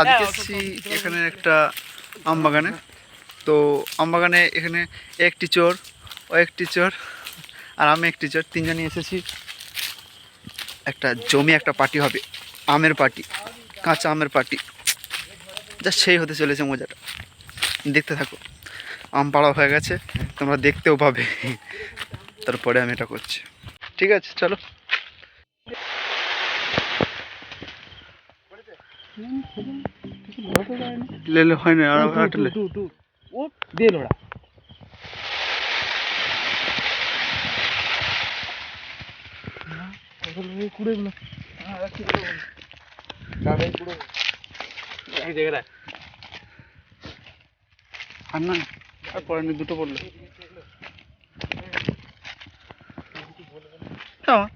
আজকে এসেছি এখানে একটা আম বাগানে তো আম বাগানে এখানে একটি চোর ও একটি চোর আর আমি একটি চোর। তিনজনই এসেছি। একটা জমি একটা পার্টি হবে। আমের পার্টি কাঁচা আমের পার্টি। যা সেই হতে চলেছে মজাটা। দেখতে থাকো। আম পাড়া হয়ে গেছে। তোমরা দেখতেও পাবে। তারপরে আমি এটা করছি। ঠিক আছে চলো। লেলে হয় না আর একটা ও দিয়ে লোড়া কুড়ে গুলো এক জায়গায় আর না আর পরে দুটো পড়ল। হ্যাঁ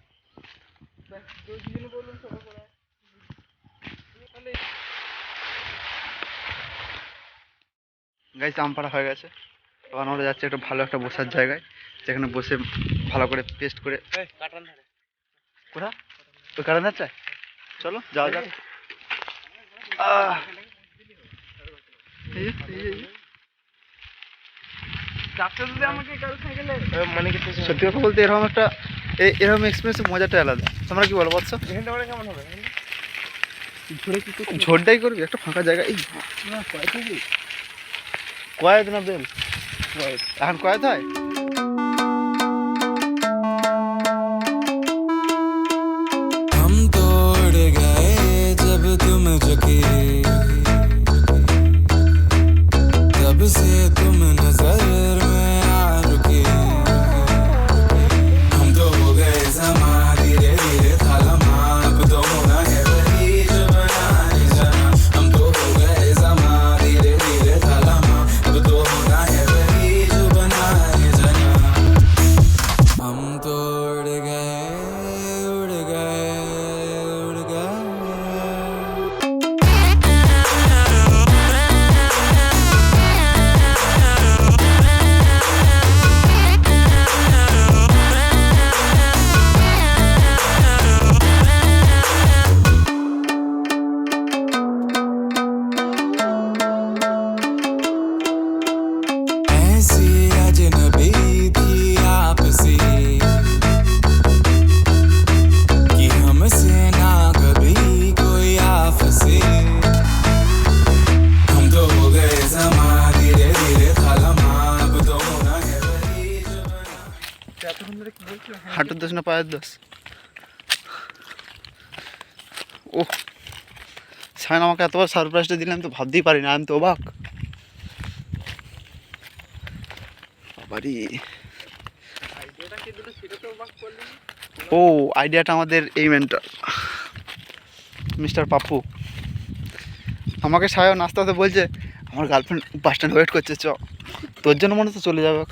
গাইস আম পাড়া হয়ে গেছে। এবার আমরা যাচ্ছি একটা ভালো একটা বসার জায়গায় যেখানে বসে ভালো করে পেস্ট করে কাটান ধারে। কোথা? ওই কারণ যাচ্ছে চলো যাওয়া যাক। মানে কি সত্যি কথা বলতে এরকম একটা এরকম এক্সপিরিয়েন্স মজাটা আলাদা। তোমরা কি বলো বলছো? মানে কেমন হবে? ঝরে কি করতে ঝোরটাই করবি একটা ফাঁকা জায়গা এই না কয়টা কি কয়েদ না বেল এখন কয়েদ হয় हम तोड़ गए जब तुम झुके तब से तुम नजर দোষ না পায়ের দোষ? ও সায়ন, আমাকে এতবার সারপ্রাইজটা দিলাম তো ভাবতেই পারি না আমি তো অবাক। বাবারি। ও আইডিয়াটা আমাদের এই মেন্টার মিস্টার পাপ্পু। আমাকে সায়ন আস্তে আস্তে বলছে, আমার গার্লফ্রেন্ড বাস স্ট্যান্ড ওয়েট করছে, চ। তোর জন্য মনে হচ্ছে চলে যাবে।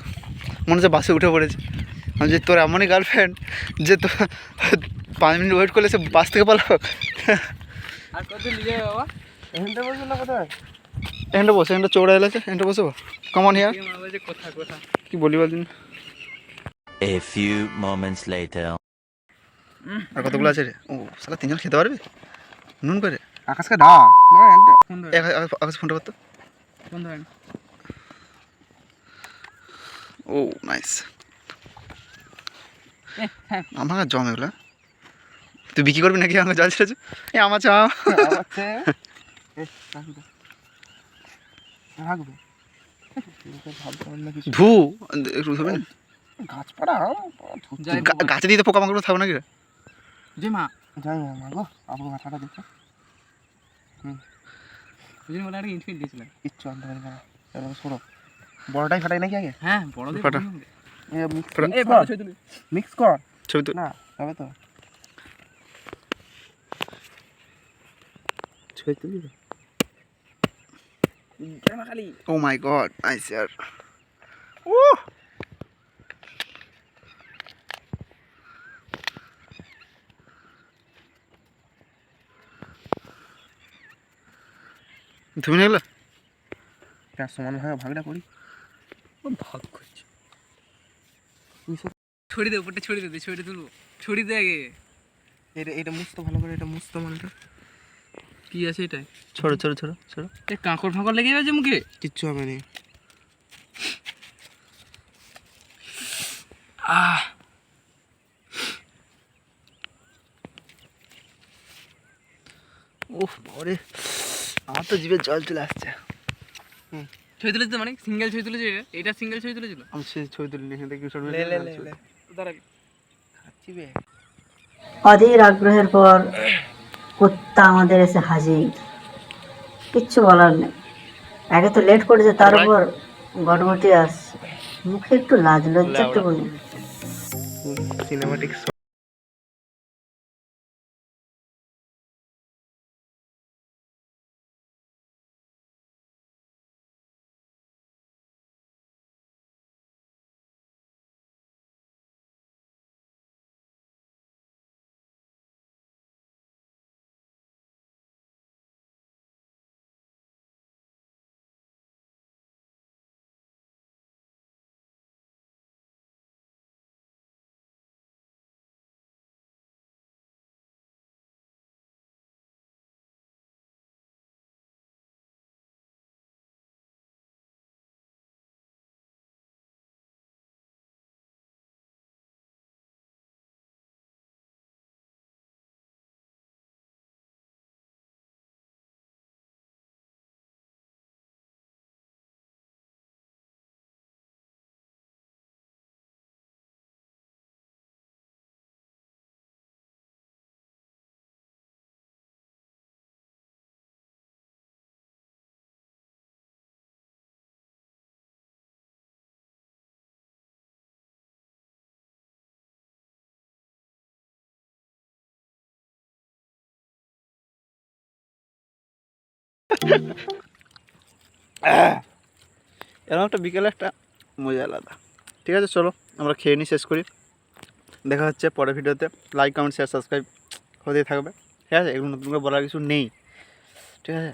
মনে হচ্ছে বাসে উঠে পড়েছে। আমি যে তোর এমনই গার্লফ্রেন্ড যে তো পাঁচ মিনিট ওয়েট করলে সে বাস থেকে পালাবো। আর কত নিয়ে বাবা? এখানটা বসে না কোথায়? এখানটা বসে এখানটা চৌড়া এলাকা এখানটা বসে কমন হিয়ার কি বলি বলদিন A few moments later. আর কতগুলো আছে রে? ও সালা তিনজন খেতে পারবে? নুন করে। আকাশকে ডা না এটা ফোন ধরে। এক আকাশ ফোনটা করতো ফোন ও নাইস আমার জম এগুলো। তুই বিক্রি করবি নাকি আমাকে জল ছেড়েছে এ আমার চা। ধু একটু ধরবি না? গাছপাড়া গাছে দিয়ে তো পোকামাকড় থাকবে নাকি? রে? যে মা। যাই মা মা গো আবু মাথাটা দেখো। ওই বলে ইনফিল দিয়েছিলাম কিচ্ছু আনতে পারি না। এবার বড়টাই ফাটাই নাকি আগে? হ্যাঁ বড় ফাটা। মিক্স কর। ছবি তো না তবে তো। ছবি তুলি খালি ও মাই গড নাইস ইয়ার ও তুমি না তার সমান ভাবে ভাগটা করি ভাগ করছি ছড়ি দে উপরটা ছড়ি দে ছড়ি তুলবো। ছড়ি দে আগে। এটা এটা মুছতে ভালো করে এটা মুছতে মালটা। কি আছে এটাই ছোটো ছোটো ছোটো ছোটো এ কাঁকড় ফাঁকড় লেগে যাচ্ছে মুখে? কিচ্ছু হবে না। আহ। উফ বাবারে। আমার তো জিভে জল চলে আসছে। ছবি তুলেছে মানে? সিঙ্গেল ছবি তুলেছে এটা? এটা সিঙ্গেল ছবি তুলেছিল? আমি সেই ছবি তুলিনি এখান থেকে লে লে লে বে অধীর আগ্রহের পর কুত্তা আমাদের এসে হাজির। কিচ্ছু বলার নেই। একে তো লেট করেছে তার উপর গটগটি আসছে। মুখে একটু লাজ লজ্জা একটু নেই সিনেমাটিক এরকম একটা বিকেলে একটা মজা আলাদা। ঠিক আছে, চলো, আমরা খেয়ে নিই শেষ করি। দেখা হচ্ছে পরের ভিডিওতে। লাইক কমেন্ট শেয়ার সাবস্ক্রাইব হতেই থাকবে। ঠিক আছে, এগুলো নতুন করে বলার কিছু নেই। ঠিক আছে?